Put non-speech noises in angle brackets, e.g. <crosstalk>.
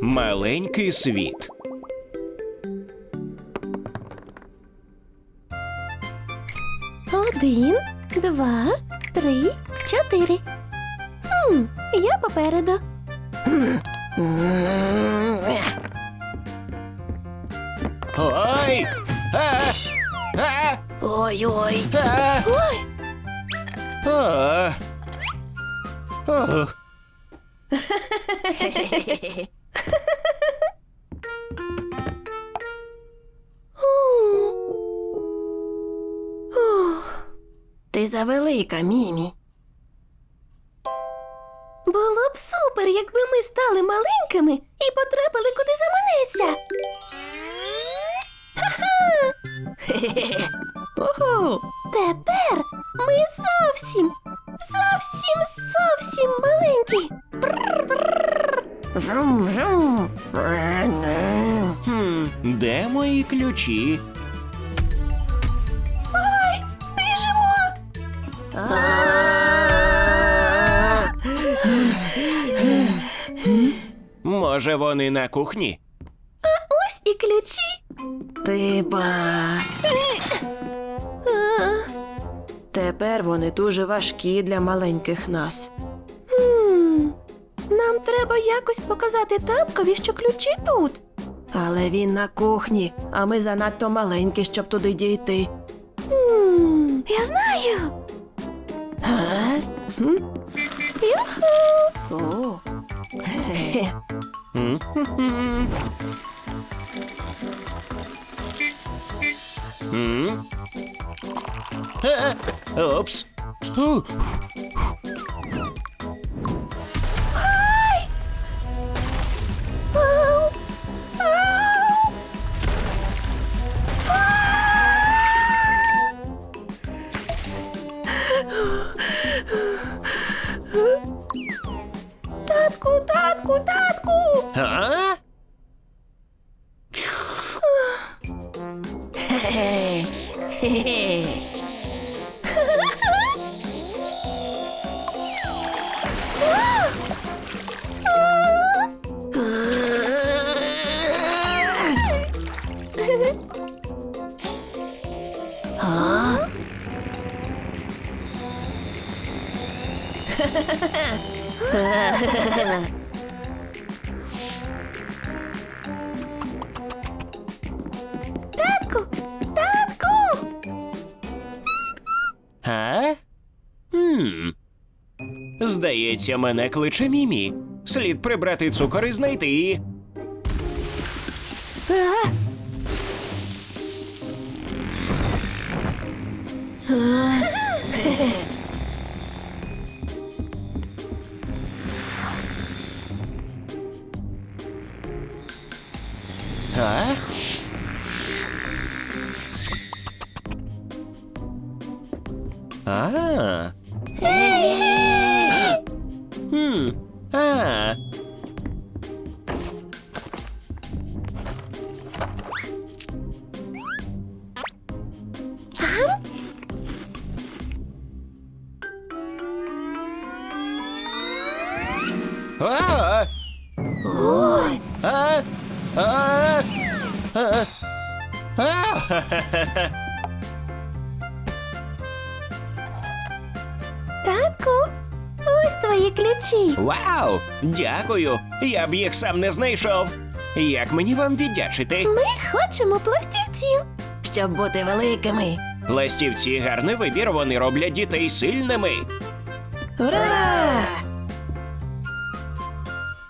Маленький світ. Один, два, три, чотири. Хм, я попереду. Ой! А! А! Ой-ой. А! Ой, А! Ох. <laughs> ти завелика, Мімі. Було б супер, якби ми стали маленькими і потрапили куди заманеться. Ха-ха! <laughs> Ого! Тепер ми зовсім, зовсім, зовсім маленькі. Хм, де мої ключі? Може, вони на кухні? Ось і ключі. Ти ба. Тепер вони дуже важкі для маленьких нас. Хм, Нам треба якось показати таткові, що ключі тут. Але він на кухні, а ми занадто маленькі, щоб туди дійти. Хм, Я знаю. Huh? Hm? Joehoe! Oh. Hm. Hm. Oeps. Oeh. は <laughs> あへへへへはあ Хм. Здається, мене кличе Мімі. Слід прибрати цукор і знайти її. А? А? А. Хм. А. А. А. А. А. А. твої ключі. Вау! Дякую! Я б їх сам не знайшов. Як мені вам віддячити? Ми хочемо пластівців. Щоб бути великими. Пластівці гарний вибір, вони роблять дітей сильними. Ура!